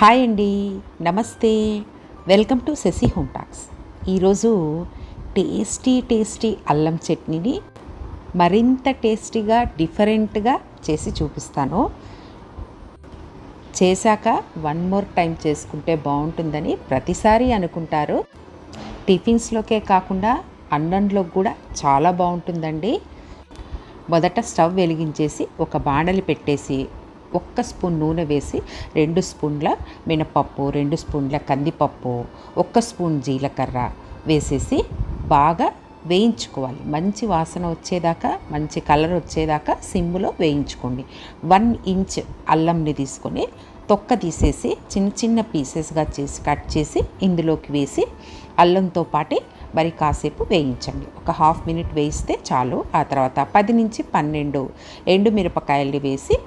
Hi అండి నమస్తే. Welcome to Shashi home talks. ఈరోజు టేస్టీ టేస్టీ అల్లం చట్నీని మరింత టేస్టీగా డిఫరెంట్గా చేసి చూపిస్తాను. చేశాక వన్ మోర్ టైం చేసుకుంటే బాగుంటుందని ప్రతిసారి అనుకుంటారు. టిఫిన్స్లోకే కాకుండా అన్నంలో కూడా చాలా బాగుంటుందండి. మొదట స్టవ్ వెలిగించేసి ఒక బాణలి పెట్టేసి ఒక్క స్పూన్ నూనె వేసి రెండు స్పూన్ల మినపప్పు రెండు స్పూన్ల కందిపప్పు ఒక్క స్పూన్ జీలకర్ర వేసేసి బాగా వేయించుకోవాలి. మంచి వాసన వచ్చేదాకా మంచి కలర్ వచ్చేదాకా సిమ్లో వేయించుకోండి. వన్ ఇంచ్ అల్లంని తీసుకొని తొక్క తీసేసి చిన్న చిన్న పీసెస్గా చేసి కట్ చేసి ఇందులోకి వేసి అల్లంతో పాటే మరి కాసేపు వేయించండి. ఒక హాఫ్ మినిట్ వేయిస్తే చాలు. ఆ తర్వాత పది నుంచి పన్నెండు ఎండు మిరపకాయల్ని వేసి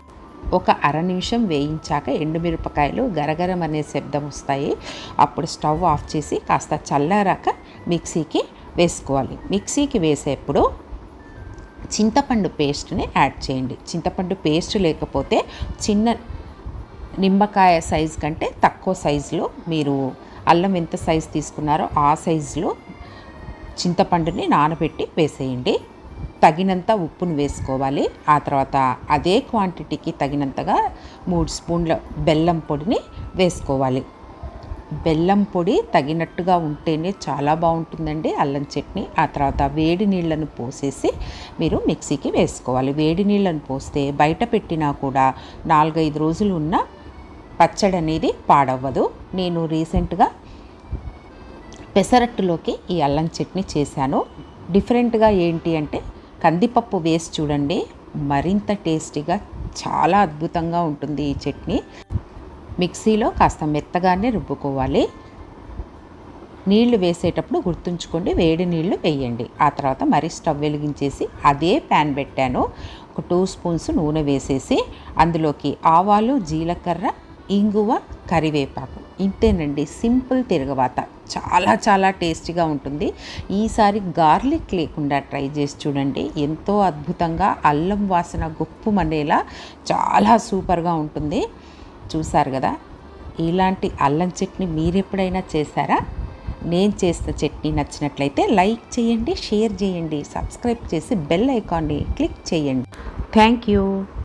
ఒక అర నిమిషం వేయించాక ఎండుమిరపకాయలు గరగరం అనే శబ్దం వస్తాయి. అప్పుడు స్టవ్ ఆఫ్ చేసి కాస్త చల్లారాక మిక్సీకి వేసుకోవాలి. మిక్సీకి వేసేప్పుడు చింతపండు పేస్ట్ని యాడ్ చేయండి. చింతపండు పేస్ట్ లేకపోతే చిన్న నిమ్మకాయ సైజ్ కంటే తక్కువ సైజులో మీరు అల్లం ఎంత సైజు తీసుకున్నారో ఆ సైజులో చింతపండుని నానబెట్టి వేసేయండి. తగినంత ఉప్పును వేసుకోవాలి. ఆ తర్వాత అదే క్వాంటిటీకి తగినంతగా మూడు స్పూన్ల బెల్లం పొడిని వేసుకోవాలి. బెల్లం పొడి తగినట్టుగా ఉంటేనే చాలా బాగుంటుందండి అల్లం చట్నీ. ఆ తర్వాత వేడి నీళ్ళను పోసేసి మీరు మిక్సీకి వేసుకోవాలి. వేడి నీళ్ళను పోస్తే బయట పెట్టినా కూడా నాలుగైదు రోజులు ఉన్న పచ్చడి అనేది పాడవ్వదు. నేను రీసెంట్గా పెసరట్టులోకి ఈ అల్లం చట్నీ చేశాను. డిఫరెంట్గా ఏంటి అంటే కందిపప్పు వేసి చూడండి. మరింత టేస్టీగా చాలా అద్భుతంగా ఉంటుంది ఈ చట్నీ. మిక్సీలో కాస్త మెత్తగానే రుబ్బుకోవాలి. నీళ్ళు వేసేటప్పుడు గుర్తుంచుకోండి వేడి నీళ్ళు వేయండి. ఆ తర్వాత మరి స్టవ్ వెలిగించేసి అదే ప్యాన్ పెట్టాను. ఒక టూ స్పూన్స్ నూనె వేసేసి అందులోకి ఆవాలు జీలకర్ర ఇంగువ కరివేపాకు ఇంతేనండి సింపుల్ తిరగవాత చాలా చాలా టేస్టీగా ఉంటుంది. ఈసారి గార్లిక్ లేకుండా ట్రై చేసి చూడండి. ఎంతో అద్భుతంగా అల్లం వాసన గొప్పమనేలా చాలా సూపర్గా ఉంటుంది. చూసారు కదా ఇలాంటి అల్లం చట్నీ మీరు ఎప్పుడైనా చేశారా? నేను చేసిన చట్నీ నచ్చినట్లయితే లైక్ చేయండి షేర్ చేయండి సబ్స్క్రైబ్ చేసి బెల్ ఐకాన్ని క్లిక్ చేయండి. Thank you.